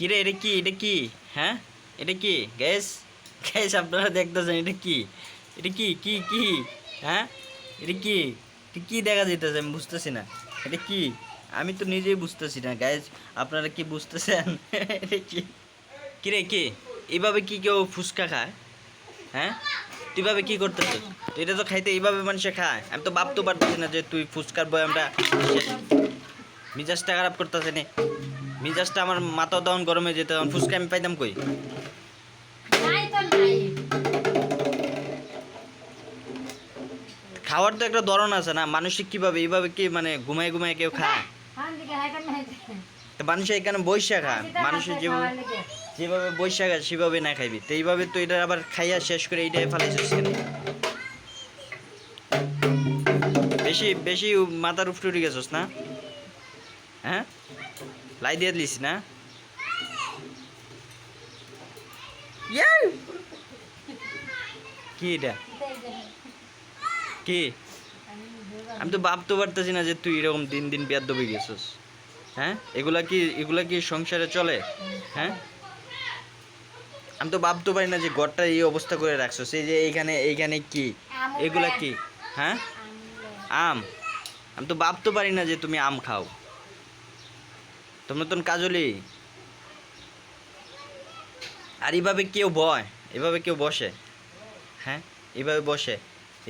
কিরে, এটা কি? এটা কি? হ্যাঁ? এটা কি? গ্যাস গ্যাস আপনারা দেখতেছেন, এটা কি? এটা কি? কি কি? হ্যাঁ? এটা কি? এটা কি দেখা যেতেছে আমি বুঝতেছি না। এটা কি? আমি তো নিজেই বুঝতেছি না গ্যাস আপনারা কি বুঝতেছেন? এটা কি? কিরে, কি? এইভাবে কি কেউ ফুচকা খায়? হ্যাঁ? তুই ভাবে কি করতেছিস? এটা তো খাইতে এইভাবে মানুষে খায়। আমি তো ভাবতে পারতেছি না যে তুই ফুচকার বয়ামটা মিজাজটা খারাপ করতেছে নে। মিজাজটা আমার মাথা দাউন গরমে যেতে তখন ফুচকা আমি পাইতাম কই? খাওয়ার তো একটা ধরন আছে না মানুষে কীভাবে এইভাবে কি মানে ঘুমায় ঘুমায় কেউ খায়? মানুষে এখানে বৈশা খায় মানুষের যেভাবে যেভাবে বৈশা খায় সেভাবে না খাইবি। তো এইভাবে তো এটা আবার খাইয়া শেষ করে এইটাই ফেলাইছিস কেন? বেশি বেশি মাথার উঠে গেছিস না? হ্যাঁ? লাই দিয়ে দিলিস না! কি এটা কি আমি তো ভাবতে পারতেছি না যে তুই এরকম দিন দিন বেদ দবে গেছিস। হ্যাঁ? এগুলা কি এগুলা কি সংসারে চলে? হ্যাঁ? আমি তো ভাবতে পারি না যে ঘরটা এই অবস্থা করে রাখছো সেই যে এইখানে এইখানে কি? এগুলা কি? হ্যাঁ? আম। আমি তো ভাবতে পারি না যে তুমি আম খাও। তোমরা তো কাজলি। আর এইভাবে কেউ বয়, এভাবে কেউ বসে। হ্যাঁ এভাবে বসে।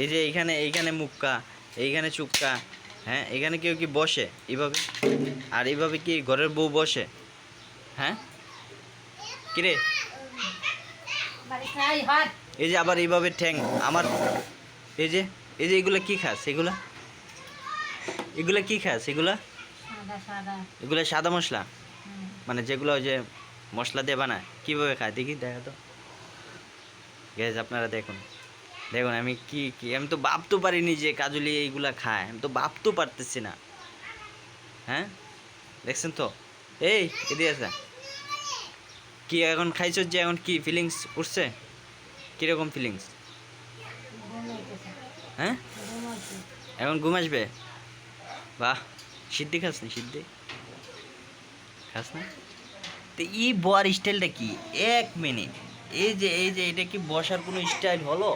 এই যে এইখানে এইখানে মুক্কা এইখানে চুক্কা হ্যাঁ এখানে কেউ কি বসে? এইভাবে আর এইভাবে কি ঘরের বউ বসে? হ্যাঁ? কিরে? এই যে আবার এইভাবে ঠ্যাং, আমার এই যে এই যে এগুলো কি খাস? এগুলা? এগুলা কী খাস? এগুলা? এগুলা সাদা মশলা? মানে যেগুলো ওই যে মশলা দিয়ে বানায় কীভাবে খায়? দেখি দেখা তো। গ্যাস আপনারা দেখুন। দেখুন আমি কি কি আমি তো ভাবতে পারিনি যে কাজলি এইগুলা খায়। আমি তো ভাবতেও পারতেছি না। হ্যাঁ? দেখছেন তো? এই এদিকে আছে কি এখন খাইছো যে এখন কি ফিলিংস উঠছে? কীরকম ফিলিংস হ্যাঁ? এখন ঘুম আসবে? বাহ। সিদ্ধি খাস না সিদ্ধি খাস না? তো এই বর স্টাইলটা কি? এক মিনিট এই যে এই যে, এটা কি বসার কোনো স্টাইল হলো?